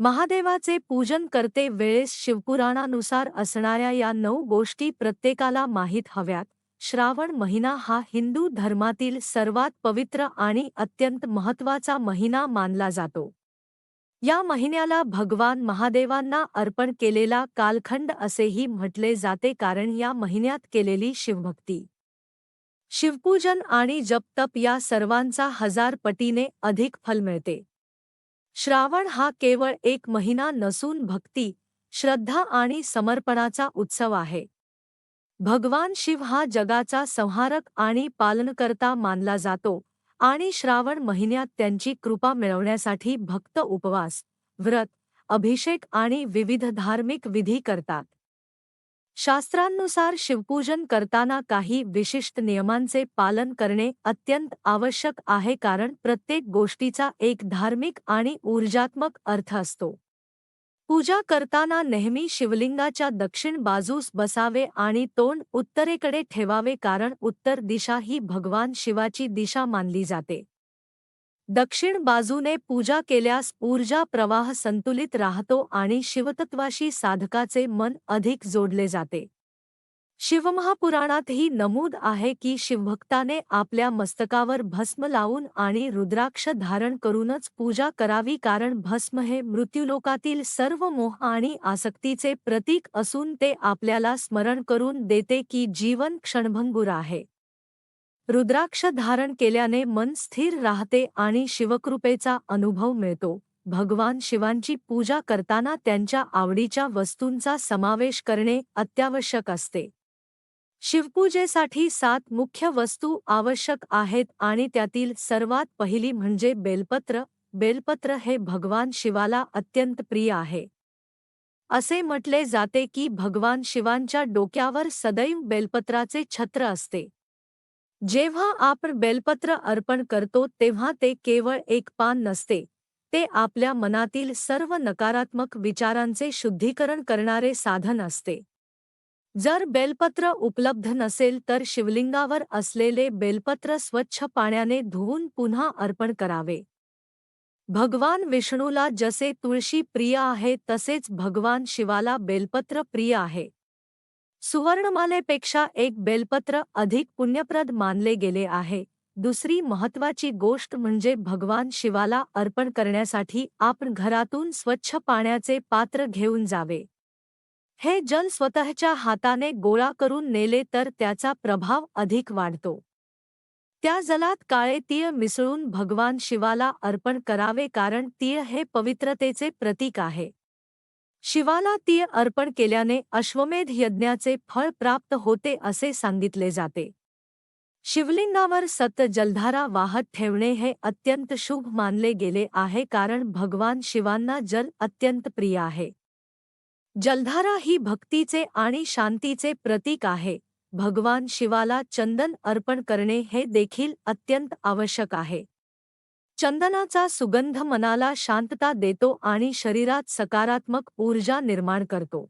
महादेवाचे पूजन करते वेळेस शिवपुराणानुसार असणाऱ्या या नऊ गोष्टी प्रत्येकाला माहीत हव्यात. श्रावण महिना हा हिंदू धर्मातील सर्वात पवित्र आणि अत्यंत महत्त्वाचा महिना मानला जातो. या महिन्याला भगवान महादेवांना अर्पण केलेला कालखंड असेही म्हटले जाते कारण या महिन्यात केलेली शिवभक्ती. शिवपूजन आणि जपतप या सर्वांचा हजार पटीने अधिक फल मिळते. श्रावण हा केवळ एक महिना नसून भक्ती श्रद्धा आणि समर्पणाचा उत्सव आहे. भगवान शिव हा जगाचा संहारक आणि पालनकर्ता मानला जातो आणि श्रावण महिन्यात त्यांची कृपा मिळवण्यासाठी भक्त उपवास व्रत अभिषेक आणि विविध धार्मिक विधी करतात. शास्त्रांनुसार शिवपूजन करताना काही विशिष्ट नियमांचे पालन करणे अत्यंत आवश्यक आहे कारण प्रत्येक गोष्टीचा एक धार्मिक आणि ऊर्जात्मक अर्थ असतो. पूजा करताना नेहमी शिवलिंगाच्या दक्षिण बाजूस बसावे आणि तोंड उत्तरेकडे ठेवावे कारण उत्तर दिशा ही भगवान शिवाची दिशा मानली जाते. दक्षिण बाजूने पूजा केल्यास ऊर्जा प्रवाह संतुलित राहतो आणि शिवतत्वाशी साधकाचे मन अधिक जोडले जाते. शिवमहापुराणातही नमूद आहे की शिवभक्ताने आपल्या मस्तकावर भस्म लावून आणि रुद्राक्ष धारण करूनच पूजा करावी कारण भस्म हे मृत्यूलोकातील सर्व मोह आणि आसक्तीचे प्रतीक असून ते आपल्याला स्मरण करून देते की जीवन क्षणभंगुर आहे. रुद्राक्ष धारण केल्याने मन स्थिर राहते आणि शिवकृपेचा अनुभव मिळतो. भगवान शिवांची पूजा करताना त्यांच्या आवडीच्या वस्तूंचा समावेश करणे अत्यावश्यक असते. शिवपूजेसाठी सात मुख्य वस्तू आवश्यक आहेत आणि त्यातील सर्वात पहिली म्हणजे बेलपत्र. बेलपत्र हे भगवान शिवाला अत्यंत प्रिय आहे. असे म्हटले जाते की भगवान शिवांच्या डोक्यावर सदैव बेलपत्राचे छत्र असते. जेव्हा आपण बेलपत्र अर्पण करतो तेव्हा ते केवळ एक पान नसते. ते आपल्या मनातील सर्व नकारात्मक विचारांचे शुद्धीकरण करणारे साधन असते. जर बेलपत्र उपलब्ध नसेल तर शिवलिंगावर असलेले बेलपत्र स्वच्छ पाण्याने धुवून पुन्हा अर्पण करावे. भगवान विष्णूला जसे तुळशी प्रिय आहे तसेच भगवान शिवाला बेलपत्र प्रिय आहे. सुवर्णमालेपेक्षा एक बेलपत्र अधिक पुण्यप्रद मानले गेले आहे. दुसरी महत्वाची गोष्ट म्हणजे भगवान शिवाला अर्पण करण्यासाठी आपण घरातून स्वच्छ पाण्याचे पात्र घेऊन जावे. हे जल स्वतःच्या हाताने गोळा करून नेले तर त्याचा प्रभाव अधिक वाढतो. त्या जलात काळे तीळ मिसळून भगवान शिवाला अर्पण करावे कारण तीळ हे पवित्रतेचे प्रतीक आहे. शिवाला तीळ अर्पण केल्याने अश्वमेध यज्ञाचे फळ प्राप्त होते असे सांगितले जाते. शिवलिंगावर सत जलधारा वाहत ठेवणे हे अत्यंत शुभ मानले गेले आहे कारण भगवान शिवांना जल अत्यंत प्रिय आहे. जलधारा ही भक्तीचे आणि शांतीचे प्रतीक आहे. भगवान शिवाला चंदन अर्पण करणे हे देखील अत्यंत आवश्यक आहे. चंदनाचा सुगंध मनाला शांतता देतो आणि शरीरात सकारात्मक ऊर्जा निर्माण करतो.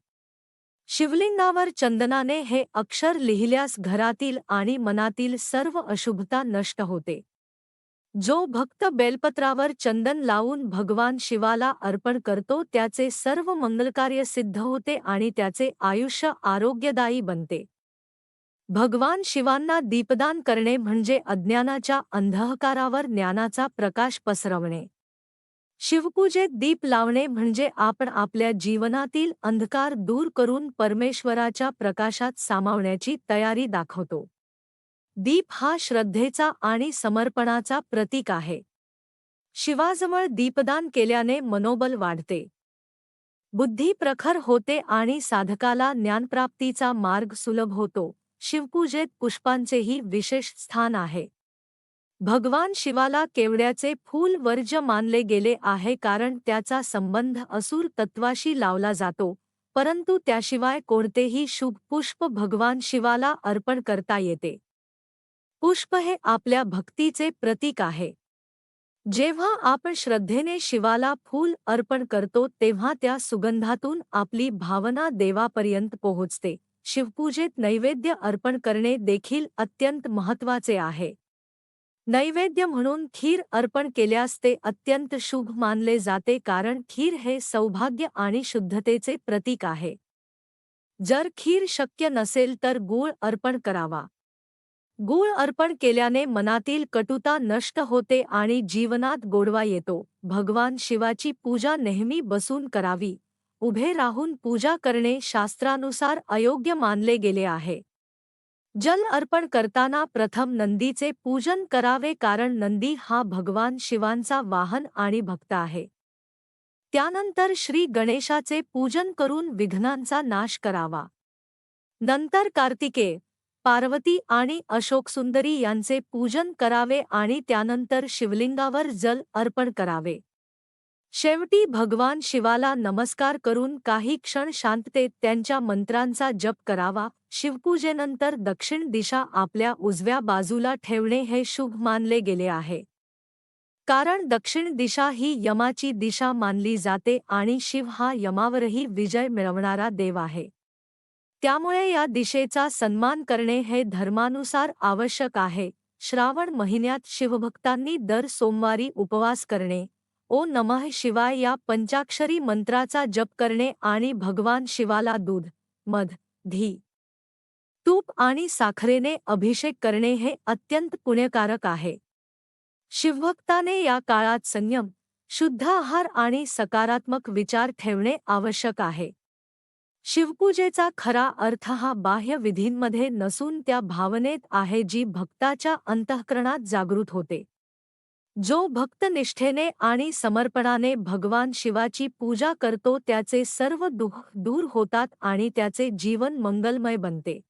शिवलिंगावर चंदनाने हे अक्षर लिहिल्यास घरातील आणि मनातील सर्व अशुभता नष्ट होते. जो भक्त बेलपत्रावर चंदन लावून भगवान शिवाला अर्पण करतो त्याचे सर्व मंगलकार्य सिद्ध होते आणि त्याचे आयुष्य आरोग्यदायी बनते. भगवान शिवांना दीपदान करणे म्हणजे अज्ञानाच्या अंधहकारावर ज्ञानाचा प्रकाश पसरवणे. शिवपूजेत दीप लावणे म्हणजे आपण आपल्या जीवनातील अंधकार दूर करून परमेश्वराच्या प्रकाशात सामावण्याची तयारी दाखवतो. दीप हा श्रद्धेचा आणि समर्पणाचा प्रतीक आहे. शिवाजवळ दीपदान केल्याने मनोबल वाढते. बुद्धी प्रखर होते आणि साधकाला ज्ञानप्राप्तीचा मार्ग सुलभ होतो. शिवपूजेत पुष्पांचेही विशेष स्थान आहे. भगवान शिवाला केवड्याचे फूल वर्ज मानले गेले आहे कारण त्याचा संबंध असुर तत्वाशी लावला जातो परंतु त्याशिवाय कोणतेही शुभ पुष्प भगवान शिवाला अर्पण करता येते. पुष्प हे आपल्या भक्तीचे प्रतीक आहे. जेव्हा आपण श्रद्धेने शिवाला फूल अर्पण करतो तेव्हा त्या सुगंधातून आपली भावना देवापर्यंत पोहोचते. शिवपूजेत नैवेद्य अर्पण करणे देखील अत्यंत महत्त्वाचे आहे. नैवेद्य म्हणून खीर अर्पण केल्यास ते अत्यंत शुभ मानले जाते कारण खीर हे सौभाग्य आणि शुद्धतेचे प्रतीक आहे. जर खीर शक्य नसेल तर गूळ अर्पण करावा. गूळ अर्पण केल्याने मनातील कटुता नष्ट होते आणि जीवनात गोडवा येतो. भगवान शिवाची पूजा नेहमी बसून करावी. उभे राहून पूजा करणे शास्त्रानुसार अयोग्य मानले गेले आहे. जल अर्पण करताना प्रथम नंदीचे पूजन करावे कारण नंदी हा भगवान शिवांचा वाहन आणि भक्त आहे. त्यानंतर श्री गणेशाचे पूजन करून विघ्नांचा नाश करावा. नंतर कार्तिके, पार्वती आणि अशोकसुंदरी यांचे पूजन करावे आणि त्यानंतर शिवलिंगावर जल अर्पण करावे. शेवटी भगवान शिवाला नमस्कार करून काही क्षण शांततेत त्यांच्या मंत्रांचा जप करावा. शिवपूजेनंतर दक्षिण दिशा आपल्या उजव्या बाजूला ठेवणे हे शुभ मानले गेले आहे. कारण दक्षिण दिशा ही यमाची दिशा मानली जाते आणि शिव हा यमावरही विजय मिळवणारा देव आहे. त्यामुळे या दिशेचा सन्मान करणे हे धर्मानुसार आवश्यक आहे. श्रावण महिन्यात शिवभक्तांनी दर सोमवारी उपवास करणे ओ नमः शिवाय या पंचाक्षरी मंत्राचा जप करणे आणि भगवान शिवाला दूध मध धी तूप आणि साखरेने अभिषेक करणे हे अत्यंत पुण्यकारक आहे. शिवभक्ताने या काळात संयम शुद्ध आहार आणि सकारात्मक विचार ठेवणे आवश्यक आहे. शिवपूजेचा खरा अर्थ हा बाह्य विधींमध्ये नसून त्या भावनेत आहे जी भक्ताच्या अंतःकरणात जागृत होते. जो भक्त निष्ठेने आणि समर्पणाने भगवान शिवाची पूजा करतो त्याचे सर्व दुःख दूर होतात आणि त्याचे जीवन मंगलमय बनते.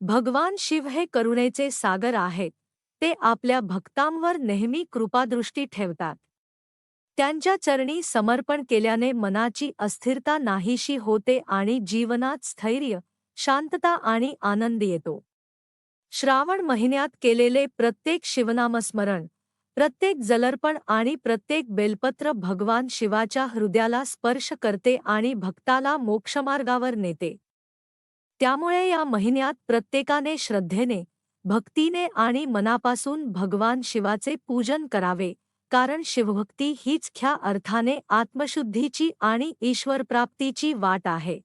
भगवान शिव हे करुणेचे सागर आहेत. ते आपल्या भक्तांवर नेहमी कृपादृष्टी ठेवतात. त्यांच्या चरणी समर्पण केल्याने मनाची अस्थिरता नाहीशी होते आणि जीवनात स्थैर्य शांतता आणि आनंद येतो. श्रावण महिन्यात केलेले प्रत्येक शिवनामस्मरण प्रत्येक जलर्पण आणि प्रत्येक बेलपत्र भगवान शिवाच्या हृदयाला स्पर्श करते आणि भक्ताला मोक्षमार्गावर नेते. त्यामुळे या महिन्यात प्रत्येकाने श्रद्धेने भक्तीने आणि मनापासून भगवान शिवाचे पूजन करावे कारण शिवभक्ती हीच ख्या अर्थाने आत्मशुद्धीची आणि ईश्वरप्राप्तीची वाट आहे.